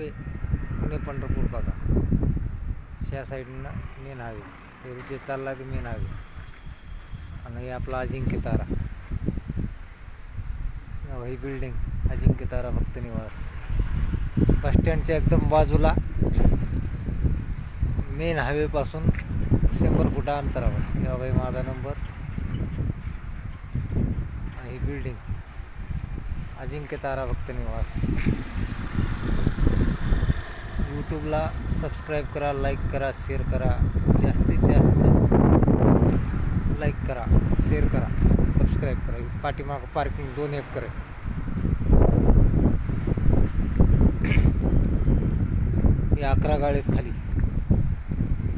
Highway Pune Pandharpur बघा. ह्या साईडनं मेन हायवे हे जे चालला की मेन हायवे आणि हे आपला अजिंक्य तारा. ही बिल्डिंग अजिंक्य तारा भक्त निवास. बसस्टँडच्या एकदम बाजूला मेन हायवेपासून शंभर फुटा अंतरावर. हे बघा माझा नंबर ही बिल्डिंग अजिंक्य तारा भक्त निवास. यूट्यूबला सबस्क्राईब करा लाईक करा शेअर करा. जास्तीत जास्त लाईक करा शेअर करा सबस्क्राईब करा. पाठीमागं पार्किंग दोन एकर आहे. हे अकरा गाळे आहेत खाली.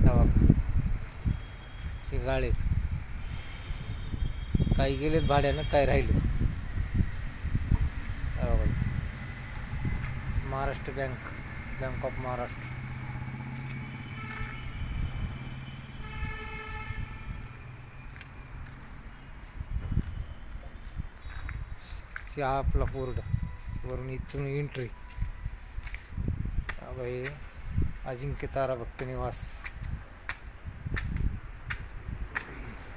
हा बघा. हे गाळे. काही गेलेत भाड्यानं काय राहिले. Maharashtra bank bank of Maharashtra. आपला बोर्ड वरून इथून एंट्री अजिंक्य तारा भक्त निवास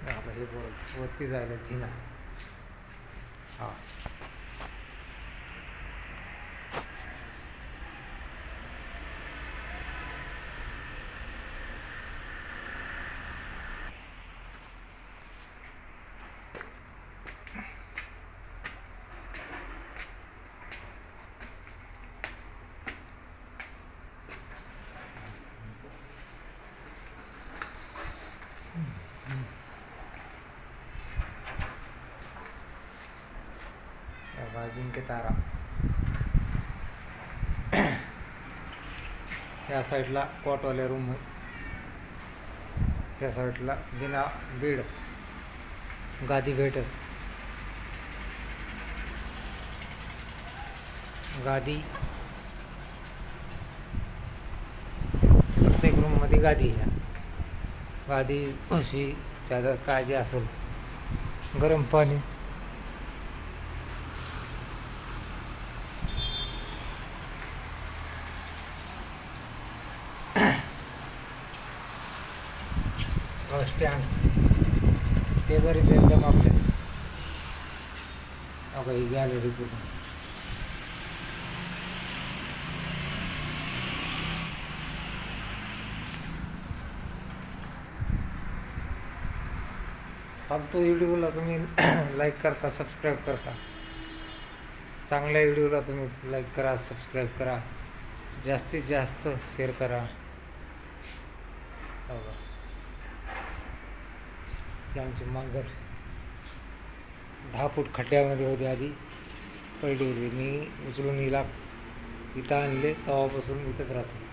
हे बोर्ड वरती जायला जिना. हा. या या साईडला कॉटवाल्या रूम या त्या साईडला बिना बीड गादी भेटत गादी. प्रत्येक रूममध्ये गादी आहे. गादी उशी त्याच्यात काय जे असेल. गरम पाणी. स्टँड शेजारीच एकदम आपल्या अगं ही गॅलरी पूर्ण फालतू व्हिडिओला तुम्ही लाईक करता सबस्क्राईब करता. चांगल्या व्हिडिओला तुम्ही लाईक करा सबस्क्राईब करा. जास्तीत जास्त शेअर करा. हो का? ही आमची मांजर. दहा फूट खड्ड्यामध्ये होती आधी. पडली होती. मी उचलून हिला इथं आणले तेव्हापासून इथंच राहतो.